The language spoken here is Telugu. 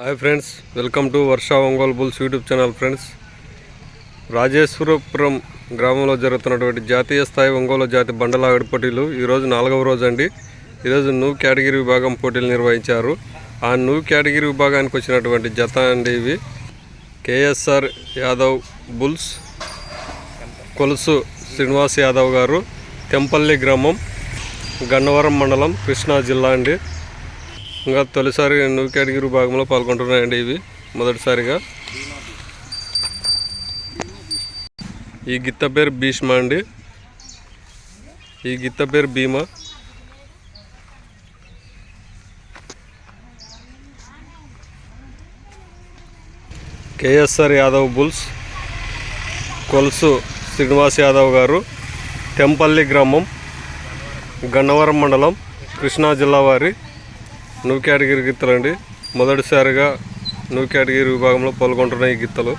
Hi friends welcome to Varsha Ongole bulls YouTube channel friends Rajeswarapuram గ్రామంలో జరుగుతున్నటువంటి జాతీయ స్థాయి ఒంగోలు జాతి బండలాగడి పోటీలు ఈరోజు నాలుగవ రోజు అండి. ఈరోజు న్యూ కేటగిరీ విభాగం పోటీలు నిర్వహించారు. ఆ న్యూ కేటగిరీ విభాగానికి వచ్చినటువంటి జత అండి ఇవి. కేఎస్ఆర్ యాదవ్ బుల్స్ కొలుసు శ్రీనివాస్ యాదవ్ గారు తెంపల్లి గ్రామం గన్నవరం మండలం కృష్ణా జిల్లా అండి. ఇంకా తొలిసారి నువ్వు కేటగిరి భాగంలో పాల్గొంటున్నాయండి ఇవి మొదటిసారిగా. ఈ గిత్త పేరు భీష్మ అండి. ఈ గిత్త పేరు భీమా. కేఎస్ఆర్ యాదవ్ బుల్స్ కొలుసు శ్రీనివాస్ యాదవ్ గారు తెంపల్లి గ్రామం గన్నవరం మండలం కృష్ణా జిల్లా వారి న్యూ కేటగిరీ గిత్తలండి మొదటిసారిగా న్యూ కేటగిరీ విభాగంలో పాల్గొంటున్న ఈ గిత్తలు.